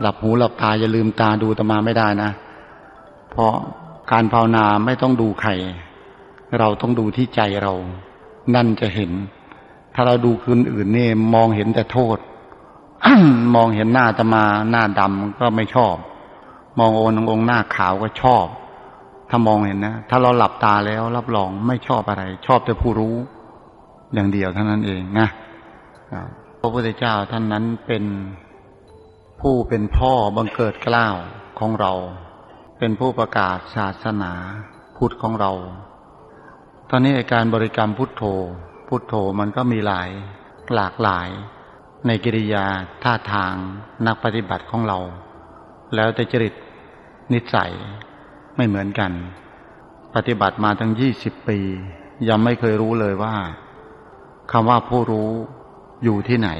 หลับหูหลับตาอย่าลืมตาดูตมาไม่ได้นะ เพราะการภาวนาไม่ต้องดูใคร เราต้องดูที่ใจเรา นั่นจะเห็น ถ้าเราดูคนอื่นเนี่ยมองเห็นแต่โทษ มองเห็นหน้าตมาหน้าดำก็ไม่ชอบ มองโองค์องค์หน้าขาวก็ชอบ ถ้ามองเห็นนะ ถ้าเราหลับตาแล้วรับรองไม่ชอบอะไร ชอบแต่ผู้รู้ อย่างเดียวเท่านั้นเองนะพระพุทธเจ้าท่านนั้นเป็น ผู้เป็นพ่อบังเกิดกล้าวของเรา เป็นผู้ประกาศศาสนาพุทธของเรา ตอนนี้อ้การบริกรรมพุทโธ พุทโธมันก็มีหลายหลากหลาย ในกิริยาท่าทางนักปฏิบัติของเรา แล้วแต่จริตนิสัยไม่เหมือนกัน ปฏิบัติมาตั้งยี่สิบปี ยังไม่เคยรู้เลยว่าคำว่าผู้รู้อยู่ที่ไหน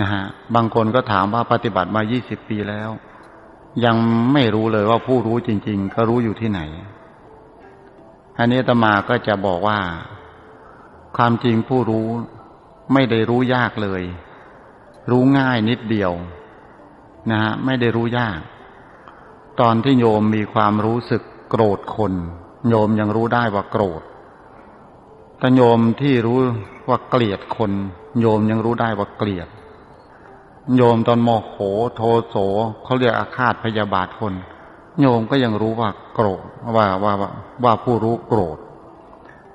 นะฮะบางคนก็ถามว่าปฏิบัติมายี่สิบปีแล้ว ยังไม่รู้เลยว่าผู้รู้จริง ๆ ก็รู้อยู่ที่ไหน อันนี้ตมาก็จะบอกว่า ความจริงผู้รู้ไม่ได้รู้ยากเลย รู้ง่ายนิดเดียว นะฮะไม่ได้รู้ยาก ตอนที่โยมมีความรู้สึกโกรธคน โยมยังรู้ได้ว่าโกรธแต่โยมที่รู้ว่าเกลียดคน โยมยังรู้ได้ว่าเกลียด โยมตอนโมโหโทโสเขาเรียกอาฆาตพยาบาทคน โยมก็ยังรู้ว่าโกรธว่าว่าว่าว่าผู้รู้โกรธ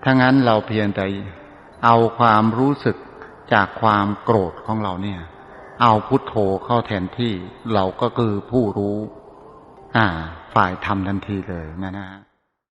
ถ้างั้นเราเพียงแต่เอาความรู้สึกจากความโกรธของเราเนี่ย เอาพุทโธเข้าแทนที่เราก็คือผู้รู้ อ่า ฝ่ายธรรมทันทีเลยนะนะ